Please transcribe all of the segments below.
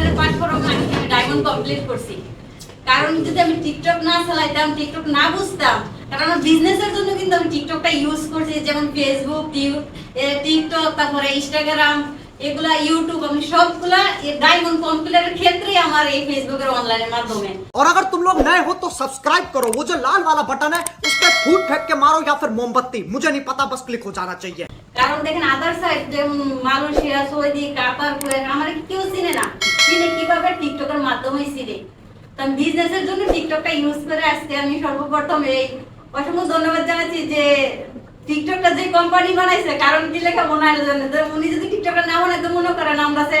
কিন্তু ডিএক্সএল এর পাঠ পড়া আমি ডায়মন্ড কমপ্লিট করছি কারণ যদি আমি টিকটক না চালাইতাম টিকটক না বুঝতাম কারণ আমার বিজনেসের জন্য কিন্তু আমি টিকটকটা ইউজ করছি যেমন ফেসবুক টিউ- এ, টিকটক তারপরে ইনস্টাগ্রাম এগুলা ইউটিউব আমি সবগুলা ডায়মন্ড কম্পিউটারের ক্ষেত্রে আমার এই ফেসবুকের অনলাইনের মাধ্যমে और अगर तुम लोग नए हो तो सब्सक्राइब करो वो जो लाल वाला बटन है उस पर फूट फेंक के मारो या फिर मोमबत्ती मुझे नहीं पता बस क्लिक हो जाना चाहिए কারণ দেখেন আদার সাইড যেমন মালয়েশিয়া সৌদি কাতার কুয়েত আমার কেউ চিনে না চিনে কীভাবে টিকটকের মাধ্যমেই চিনে তো আমি বিজনেসের জন্য টিকটকটা ইউজ করে আজকে আমি সর্বপ্রথম এই অসংখ্য ধন্যবাদ জানাচ্ছি যে টিকটকটা যে কোম্পানি বানাইছে কারণ কি লেখা মনে হয় যে উনি যদি টিকটকটা না বানাইতো মনে করেন আমরা যে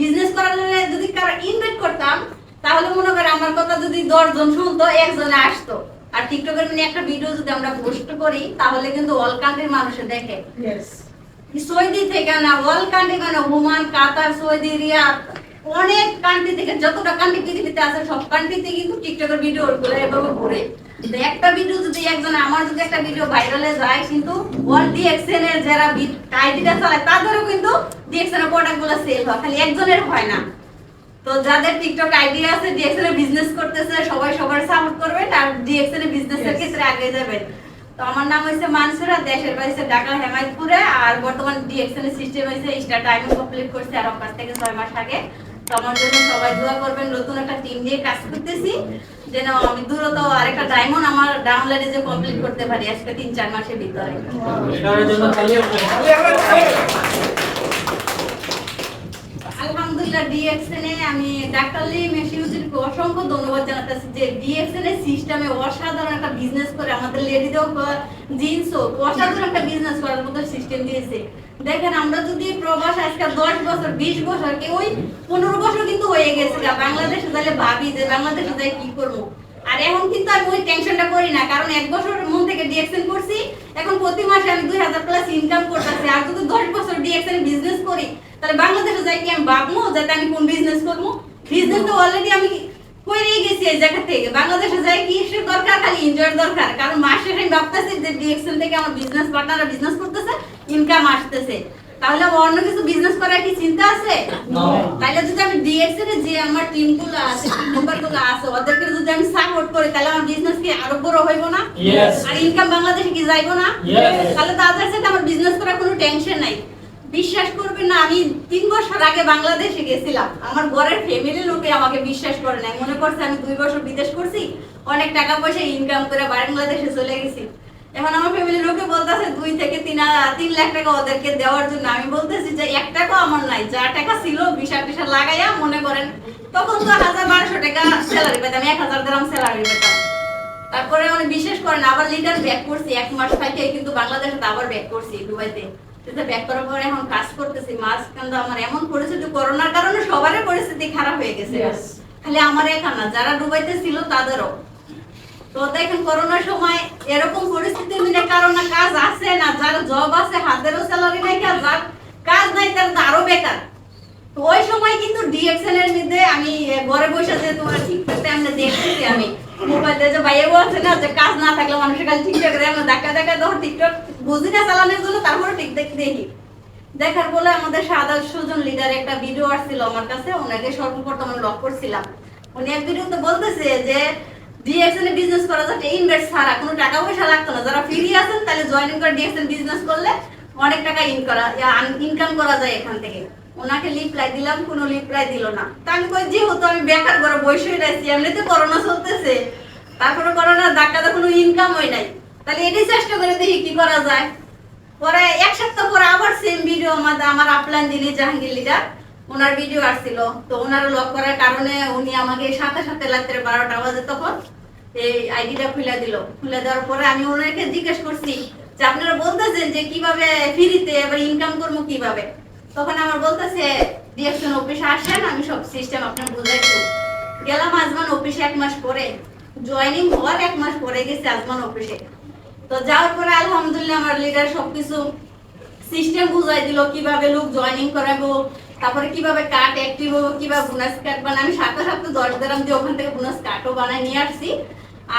বিজনেস করার জন্য যদি কারও ইনভাইট করতাম তাহলে মনে করেন আমার কথা যদি দশজন শুনতো একজনে আসতো। আর টিকটকের মানে একটা ভিডিও যদি আমরা পোস্ট করি তাহলে কিন্তু অল কান্ট্রির মানুষে দেখে। সৌদি থেকে না অল কান্ট্রি মানে ওমান কাতার সৌদি রিয়াদ অনেক কান্ট্রি থেকে যতটা কান্ট্রি পৃথিবীতে আছে সব কান্ট্রিতে কিন্তু টিকটকের ভিডিও গুলো এভাবে ঘুরে। একটা ভিডিও যদি একজন আমার যদি একটা ভিডিও ভাইরালে যায় কিন্তু অল ডিএক্সএন এর যারা আইডিটা চালায় তাদেরও কিন্তু ডিএক্সএন এর প্রোডাক্টগুলো সেল হয় খালি একজনের হয় না। তো যাদের টিকটক আইডিয়া আছে ডিএক্সএন এর বিজনেস করতেছে সবাই সবার সাপোর্ট করবেন আর ডিএক্সএন এর বিজনেসের ক্ষেত্রে আগে যাবেন তো আমার নাম হইছে মানসুরা দেশের বাড়ি ঢাকা হেমায়তপুরে আর বর্তমান ডিএক্সএন এর সিস্টেম হইছে স্টার টাইম কমপ্লিট করছে আর আমার থেকে ছয় মাস আগে। তো আমার জন্য সবাই দোয়া করবেন, নতুন একটা টিম নিয়ে কাজ করতেছি। যেন আমি দ্রুত আরেকটা ডায়মন্ড আমার ডাউনলোডে যে কমপ্লিট করতে পারি আজকে তিন, চার মাসের ভিতরে। আলহামদুলিল্লাহ ডিএক্সএন এ আমি ডাক্তার লি মেশিউজিরকে অসংখ্য ধন্যবাদ জানাতেছি যে ডিএক্সএন এর সিস্টেমে অসাধারণ একটা বিজনেস করে আমাদের লেডিদেরও জিন্স হোক অসাধারণ একটা বিজনেস করার মতো সিস্টেম দিয়েছে। দেখেন, আমরা যদি প্রবাস আজকে দশ বছর, বিশ বছর কেউ ওই পনেরো বছর কিন্তু হয়ে গেছে বাংলাদেশে তাহলে ভাবি যে বাংলাদেশে যাই কি করব? আর এখন কিন্তু আমি ওই টেনশনটা করি না, কারণ এক বছর মন থেকে ডিএক্সএন করছি, এখন প্রতি মাসে আমি দুই হাজার প্লাস ইনকাম করতেছি, আর যদি দশ বছর ডিএক্সএন বিজনেস করি তাহলে বাংলাদেশে যাই কি আমি ভাববো? যাতে আমি কোন বিজনেস করব? বিজনেস তো অলরেডি আমি করেই গেছি এই জায়গা থেকে। বাংলাদেশে যাই কি কিসের দরকার খালি এনজয়ের দরকার। কারণ মাসে আমি ভাবতেছি যে ডিএক্সএন থেকে আমার বিজনেস পার্টনাররা বিজনেস করতেছে ইনকাম আসতেছে। তাহলে আমার অন্য কিছু বিজনেস করার কি চিন্তা আছে? তাহলে যদি আমি ডিএক্সএন এর যে আমার টিমগুলো আছে মেম্বারগুলো আছে ওদেরকে যদি আমি সাপোর্ট করি তাহলে আমার বিজনেস কি আরও বড় হইব না. আর ইনকাম বাংলাদেশে কি যাইবো না. তাহলে তাদের সাথে আমার বিজনেস করার কোনো টেনশন নাই। বিশ্বাস করবেন না, আমি তিন বছর আগে বাংলাদেশে গেছিলাম। আমার ঘরের ফ্যামিলির লোকে আমাকে বিশ্বাস করে নাই। মনে করছে আমি দুই বছর বিদেশ করছি, অনেক টাকা পয়সা ইনকাম করে বাংলাদেশে চলে গেছি। এখন আমার ফ্যামিলির লোকে বলতেছে, দুই থেকে তিন তিন লাখ টাকা ওদেরকে দেওয়ার জন্য। আমি বলতেছি যে, এক টাকাও আমার নাই। যা টাকা ছিল বিশা টিশা লাগাইয়া মনে করেন, তখন তো হাজার বারোশো টাকা স্যালারি পেতাম, এক হাজার গ্রাম স্যালারি পেতাম। তারপরে মানে বিশেষ করেন, আবার লিটার ব্যাক করছি। এক মাস থেকে কিন্তু বাংলাদেশে আবার ব্যাক করছি, দুবাইতে। ব্যাক করার পরে এখন কাজ করতেছি মাস কিন্তু আমার এমন পরিস্থিতি করোনার কারণে সবারই পরিস্থিতি খারাপ হয়ে গেছে। খালি আমার একা না যারা দুবাইতে ছিল তাদেরও। তো দেখেন করোনার সময় এরকম পরিস্থিতি মিলে কারণ কাজ আছে না যার জব আছে হাতেরও স্যালারি নাই যার কাজ নাই তার আরও বেকার। তো ওই সময় কিন্তু ডিএক্সএল এর মধ্যে আমি ঘরে বসে যে তোমার ঠিকঠাক টাইমে দেখতেছি আমি। মোবাইল দেখার বলে আমাদের সাদা সুজন লিডার একটা ভিডিও আসছিল আমার কাছে, ওনাকে সর্বপ্রথম লক করছিলাম। উনি এক ভিডিওতে বলতেছে যে ডিএক্সএল এ বিজনেস করা যাচ্ছে ইনভেস্ট ছাড়া, কোনো টাকা পয়সা লাগতো না। যারা ফ্রি আছেন, তাহলে জয়েনিং করে ডিএক্সএল বিজনেস করলে অনেক টাকা ইন করা ইনকাম করা যায় এখান থেকে। ওনাকে রিপ্লাই দিলাম, কোনো রিপ্লাই দিল না। তা আমি কই, যেহেতু আমি বেকার করে বসে রয়েছি, এমনিতে করোনা চলতেছে, তারপরে করোনা ধাক্কাতে কোনো ইনকাম হয় নাই। তাহলে এটাই চেষ্টা করে দেখি কি করা যায়। পরে এক সপ্তাহ পরে আবার সেম ভিডিও আমাদের আমার আপলাইন দিলি জাহাঙ্গীর লিডার ওনার ভিডিও আসছিল। তো ওনার লক করার কারণে উনি আমাকে সাথে সাথে রাত্রে বারোটা বাজে তখন এই আইডিটা খুলে দিল। খুলে দেওয়ার পরে আমি ওনাকে জিজ্ঞেস করছি যে, আপনারা বলতেছেন যে কীভাবে ফ্রিতে এবার ইনকাম করব কীভাবে? তখন আমার বলতেছে ডিএকশন অফিসে আসেন, আমি সব সিস্টেম আপনার বুঝাই দেবো। গেলাম আজমান অফিসে এক মাস পরে। জয়েনিং হওয়ার এক মাস পরে গেছে আজমান অফিসে। তো যাওয়ার পরে আলহামদুলিল্লাহ আমার লিডার সবকিছু সিস্টেম বুঝাই দিল, কীভাবে লোক জয়েনিং করাবো, তারপরে কীভাবে কার্ড অ্যাক্টিভ হব, কীভাবে বোনাস কার্ড বানাই আমি সাথে সাথে দশ গ্রাম দিয়ে ওখান থেকে বোনাস কার্ডও বানাই নিয়ে আসছি।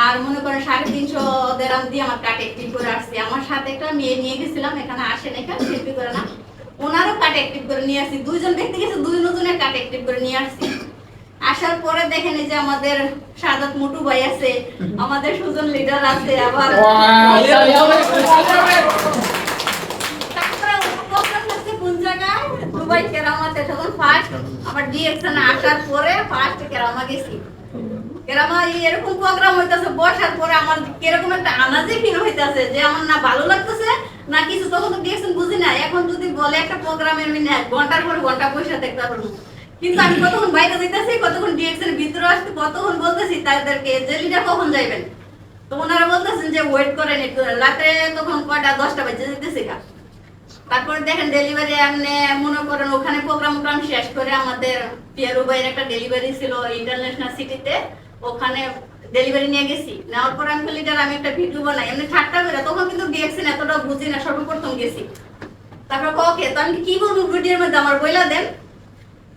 আর মনে করেন সাড়ে তিনশো দেরাম দিয়ে আমার কাট অ্যাক্টিভ করে আসছি। আমার সাথে একটা মেয়ে নিয়ে গেছিলাম, এখানে আসে না এখানে শিল্পী করে না। ওনারও কাট অ্যাক্টিভ করে নিয়ে আসছি। দুইজন দেখতে গেছে দুই জনের কাট অ্যাক্টিভ করে নিয়ে আসছি। আসার পরে দেখেন যে আমাদের সাদাত মুটু ভাই আছে আমাদের সুজন লিডার আছে আবার দুবাই কেরামাতে তখন ফার্স্ট আমার ডিএকশন আসার পরে ফার্স্ট কেরামা গেছি কেরামা এরকম প্রোগ্রাম হইতাছে বসার পরে আমার কীরকম একটা আনাজে ফিল হইতাছে যে আমার না ভালো লাগতেছে না, কিছু তখন তো ডিএকশন বুঝি না এখন যদি বলে একটা প্রোগ্রামের মিনে ঘণ্টার পর ঘণ্টা বসে থাকতে পারব কিন্তু আমি কতক্ষণ বাইরে যাইতেছি, কতক্ষণ ডিএক্সের ভিতরে আসতে, কতক্ষণ বলতেছি, তাদেরকে লিডার কখন যাইবেন? তো ওনারা বলতেছেন যে ওয়েট করেন একটু, রাতে তখন কয়টা, দশটা বাজে যেতেছে গা। তারপরে দেখেন ডেলিভারি এমনি মনে করেন ওখানে প্রোগ্রাম প্রোগ্রাম শেষ করে আমাদের পিয়ারু ভাইয়ের একটা ডেলিভারি ছিল ইন্টারন্যাশনাল সিটিতে ওখানে ডেলিভারি নিয়ে গেছি। নেওয়ার পর আমি লিডার আমি একটা ভিডিও বানাই। এমনি ঠাট্টা করে তখন কিন্তু ডিএক্সেন এতটা বুঝি না সর্বপ্রথম গেছি। তারপর ওকে তো আমি কি বলব ভিডিওর মধ্যে? আমার বইলা দেন।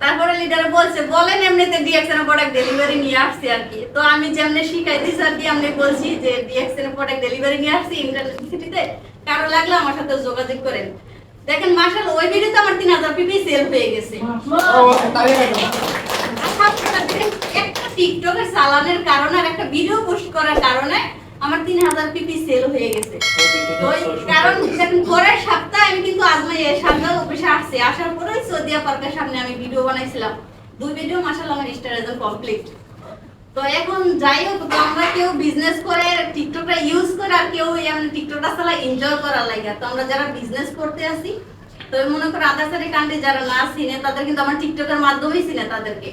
তারপরে লিডার বলছে বলেন এমনিতে ডিএক্সএন প্রোডাক্ট ডেলিভারি নিয়ে আসছি আর কি। তো আমি যেমনি শিখাই দিছি আর কি আমি বলছি যে ডিএক্সএন প্রোডাক্ট ডেলিভারি নিয়ে আসছি ইন্টারনেট। সিটিতে কারও লাগলে আমার সাথে যোগাযোগ করেন। দেখেন মাসাল ওই ভিডিওতে আমার তিন হাজার পিপি সেল হয়ে গেছে। টিকটকের চালানের কারণে আর একটা ভিডিও পোস্ট করার কারণে আমার তিন হাজার পিপি সেল হয়ে গেছে। কারণ পরের সপ্তাহে আমি কিন্তু আজমাই সান্দাল অফিসে আসছি। আসার পরেই সৌদিয়া পার্কের সামনে আমি ভিডিও বানাইছিলাম। দুই ভিডিও মাসাল আমার স্টার কমপ্লিট তো এখন যাই হোক, তো আমরা কেউ বিজনেস করে টিকটকটা ইউজ করে আর কেউ এমন টিকটকটা চালা এনজয় করার লাগে। তো আমরা যারা বিজনেস করতে আসি, তো মনে করো আদার সাইডে কান্ট্রি যারা না চিনে, তাদের কিন্তু আমার টিকটকের মাধ্যমেই চিনে তাদেরকে।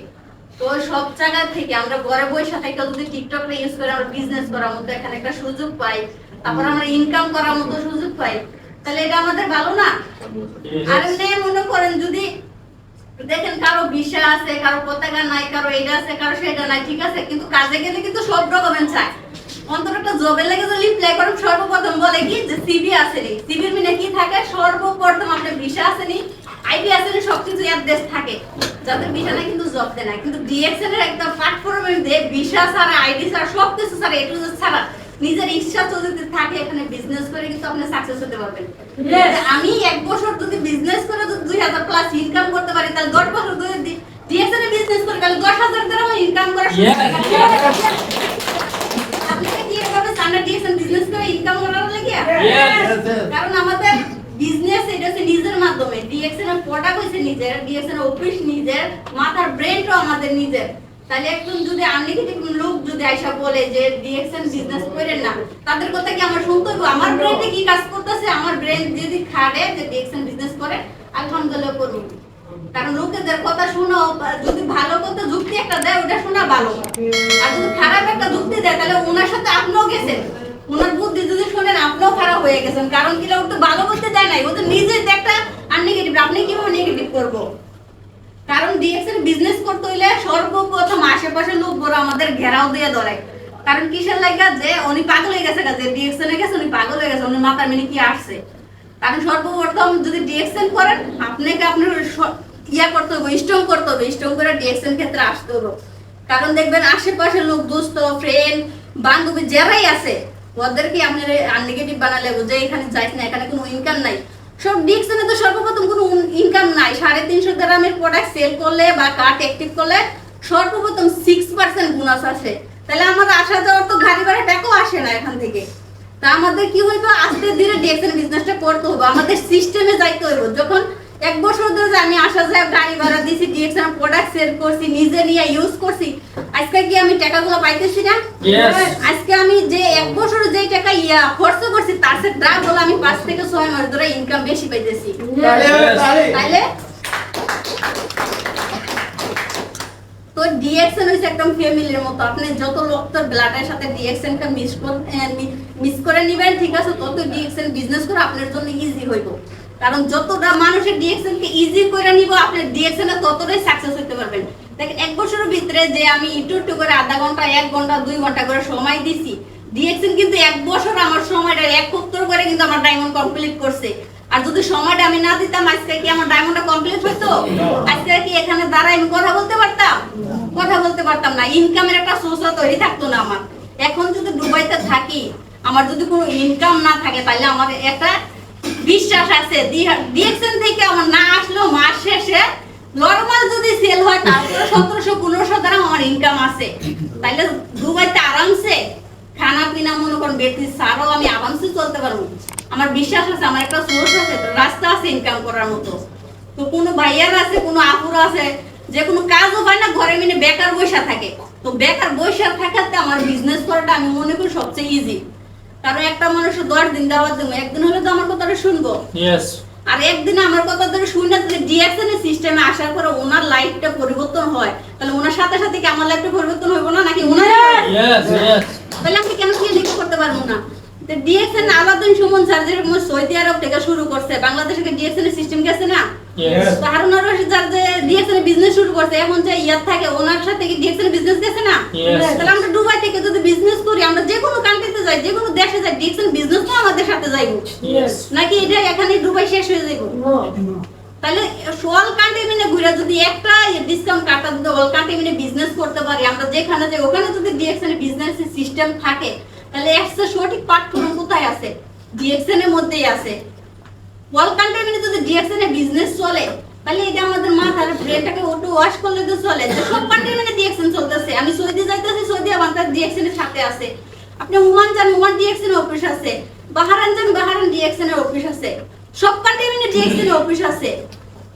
তো সব জায়গা থেকে আমরা ঘরে বসে থেকে যদি টিকটকটা ইউজ করে আমরা বিজনেস করার মতো এখানে একটা সুযোগ পাই তারপর আমরা ইনকাম করার মতো সুযোগ পাই তাহলে এটা আমাদের ভালো না? আর এমনি মনে করেন যদি দেখেন কারও ভিসা আছে কারও পতাকা নাই কারও এটা আছে কারও সেটা নাই ঠিক আছে? কিন্তু কাজে গেলে কিন্তু সব ডকুমেন্ট চায় অন্তত একটা জবের লাগে যদি প্লে করেন সর্বপ্রথম বলে কি যে সিবি আসেনি। সিবির মিনে কি থাকে? সর্বপ্রথম আপনার ভিসা আসেনি আইডি আসেনি সবকিছু অ্যাড্রেস থাকে। যাদের ভিসা কিন্তু জব দেয় না কিন্তু ডিএক্সএল এর একটা প্ল্যাটফর্মের মধ্যে ভিসা ছাড়া আইডি ছাড়া সবকিছু ছাড়া এটু ছাড়া নিজের ইচ্ছা যদি থাকে এখানে বিজনেস করে কিন্তু আপনি সাকসেস হতে পারবেন। আমি এক বছর যদি বিজনেস করে যদি দুই হাজার প্লাস ইনকাম করতে পারি তাহলে দশ বছর যদি ডিএক্সএল বিজনেস করে তাহলে দশ হাজার দ্বারা ইনকাম করা। আপনারা কি এভাবে চান্ডা ডিএক্সএল বিজনেস করে ইনকাম করার লাগে? কারণ আমাদের বিজনেস এটা হচ্ছে নিজের মাধ্যমে। ডিএক্সএন এর প্রোডাক্ট হচ্ছে নিজের ডিএক্সএন এর অফিস নিজের মাথার ব্রেনটাও আমাদের নিজের। তাহলে একজন যদি আনলিমিটেড লোক যদি আইসা বলে যে ডিএক্সএন বিজনেস করেন না তাদের কথা কি আমার শুনতে হবে আমার ব্রেনে কি কাজ করতেছে? আমার ব্রেন যদি খাড়ে যে ডিএক্সএন বিজনেস করে আলহামদুলিল্লাহ করুন। কারণ লোকেদের কথা শুনো যদি ভালো কথা যুক্তি একটা দেয় ওটা শোনা ভালো। আর যদি খারাপ একটা যুক্তি দেয় তাহলে ওনার সাথে আপনিও গেছেন। ওনার বুদ্ধি যদি শোনেন, আপনিও খারাপ হয়ে গেছেন। কারণ কি তো ভালো নাই। ও তো আর নেগেটিভ আপনি কীভাবে নেগেটিভ করব? কারণ ডিএক্সএল বিজনেস করতে হইলে সর্বপ্রথম লোক বড় আমাদের ঘেরাও দিয়ে ধরে। কারণ কিসের লাগা যে উনি পাগল হয়ে গেছে গেছে উনি পাগল হয়ে গেছে, উনি মাথার মিনি কি আসছে? কারণ সর্বপ্রথম যদি ডিএক্সএল করেন, আপনাকে আপনার ইয়া করতে হবে স্ট্রং করতে হবে। স্ট্রং করে ডিএক্সএল ক্ষেত্রে আসতে হবে। কারণ দেখবেন আশেপাশে লোক, দোস্ত ফ্রেন্ড বান্ধবী, যারাই আছে ওদেরকে আপনার আননেগেটিভ বানালে যে এখানে যাইস না, এখানে কোনো ইনকাম নাই। সব ডিএক্সএনে তো সর্বপ্রথম কোনো ইনকাম নাই। সাড়ে তিনশো গ্রামের প্রোডাক্ট সেল করলে বা কার্ড অ্যাক্টিভ করলে সর্বপ্রথম সিক্স পার্সেন্ট বোনাস আসে। তাহলে আমার আসা যাওয়ার তো গাড়ি ভাড়া টাকাও আসে না এখান থেকে। তা আমাদের কি হইতো? আস্তে ধীরে ডিএক্সএন বিজনেসটা করতে হবে আমাদের সিস্টেমে যাইতে হইব। যখন এক বছর ধরে যে আমি আসা যায় গাড়ি ভাড়া দিছি ডিএক্সএন প্রোডাক্ট সেল করছি নিজে নিয়ে ইউজ করছি আজকে কি আমি টাকাগুলো পাইতেছি না? আজকে আমি যে এক বছরে যে টাকা ইয়া খরচ করছি তার সাথে ড্রাগ হলো আমি পাঁচ থেকে ছয় মাস ধরে ইনকাম বেশি পাইতেছি। তাইলে তো ডিএক্সএন হইছে একদম ফ্যামিলির মতো। আপনি যত লোক রক্তের ব্লাডের সাথে ডিএক্সএন কে মিক্স করে নিবেন ঠিক আছে তত ডিএক্সএন বিজনেস করে আপনার জন্য ইজি হইব। কারণ যতটা মানুষের ডিএক্সএন কে ইজি করে নিব, আপনি ডিএক্সএন এ ততটাই সাকসেস হতে পারবেন। দেখেন, এক বছরের ভিতরে যে আমি একটু একটু করে আধা ঘণ্টা, এক ঘণ্টা, দুই ঘণ্টা করে সময় দিছি ডিএক্সএন কিন্তু এক বছর আমার সময়টা এক উত্তর করে কিন্তু আমার ডায়মন্ড কমপ্লিট করছে। আর যদি সময়টা আমি না দিতাম, আজকে কি আমার ডায়মন্ডটা কমপ্লিট হতো আজকে কি এখানে দাঁড়াই আমি কথা বলতে পারতাম? কথা বলতে পারতাম না। ইনকামের একটা সোর্স তৈরি থাকতো না আমার। এখন যদি দুবাইতে থাকি, আমার যদি কোনো ইনকাম না থাকে, তাহলে আমার একটা বিশ্বাস আছে। ডিএক্সএন থেকে আমার না আসলেও মাস শেষে। নর্মাল যদি সেল হয়, তারপরে সতেরোশো, পনেরোশো দ্বারা আমার ইনকাম আছে। তাইলে দুবাইতে আরামসে খানা পিনা, মনে করেন বেশি সারও আমি আরামসে চলতে পারব। আমার বিশ্বাস আছে, আমার একটা সোর্স আছে রাস্তা আছে ইনকাম করার মতো। তো কোনো ভাইয়ার আছে, কোনো আপুর আছে, যে কোনো কাজও হয় না, ঘরে মিনে বেকার বসে থাকে। তো বেকার বসে থাকাতে আমার বিজনেস করাটা আমি মনে করি সবচেয়ে ইজি কারণ একটা মানুষ দশ দিন দেওয়ার জন্য একদিন হলে তো আমার কথাটা শুনব। ইয়েস আর একদিন আমার কথা ধরে শুনে ডিএকশন এর সিস্টেমে আসার পরে ওনার লাইফটা পরিবর্তন হয়। তাহলে ওনার সাথে সাথে কি আমার লাইফটা পরিবর্তন হইব না নাকি ওনার তাহলে আমি কেন কি পারব না। ডিএক্সএন আলাদিন সুমন স্যার যে সৌদি আরব থেকে শুরু করছে বাংলাদেশে ডিএক্সএন এর সিস্টেম গেছে না? হারুন আর রশিদ স্যার যে ডিএক্সএন এর বিজনেস শুরু করছে এখন যে ইয়ার থাকে ওনার সাথে কি ডিএক্সএন এর বিজনেস গেছে না? তাহলে আমরা দুবাই থেকে যদি বিজনেস করি আমরা যে কোনো কান্ট্রিতে যাই যে কোনো দেশে যাই ডিএক্সএন বিজনেস তো আমাদের সাথে যাইবো। নাকি এটা এখানে দুবাই শেষ হয়ে যাইবো? তাহলে সোয়াল কান্ট্রি মিনে ঘুরে যদি একটা ডিসকাউন্ট কাটা যদি অল কান্ট্রি মিনে বিজনেস করতে পারি আমরা যেখানে যাই ওখানে যদি ডিএক্সএন এর বিজনেস সিস্টেম থাকে তাহলে একটা সঠিক প্ল্যাটফর্ম কোথায় আছে? ডিএক্সএন এর মধ্যেই আছে। অল কান্ট্রি যদি ডিএক্সএন এর বিজনেস চলে, তাহলে এটা আমাদের মাথার ব্রেনটাকে ওটু ওয়াশ করলে তো চলে। যে সব কান্ট্রি মিনে ডিএক্সএন চলতেছে। আমি সৌদি যাইতেছি, সৌদি আমার ডিএক্সএন এর সাথে আছে। আপনি ওমান যান, ওমান ডিএক্সএন এর অফিস আছে। বাহারান যান বাহারান ডিএক্সএন এর অফিস আছে। সব কান্ট্রি মিনে এর অফিস আছে।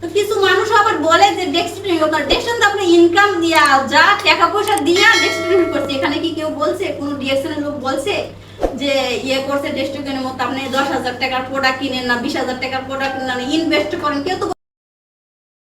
কিছু মানুষ আবার বলে যে ডেস্টিনি ওটা ডেস্টিন আপনি ইনকাম দিয়া যা টাকা পয়সা দিয়া ডেস্টিনি করছে। এখানে কি কেউ বলছে? কোনো ডিএক্সএন লোক বলছে যে ইয়ে করছে ডেস্টিনের মতো, আপনি দশ হাজার টাকার প্রোডাক্ট কিনেন না, বিশ হাজার টাকার প্রোডাক্ট কিনেন ইনভেস্ট করেন, কেউ তো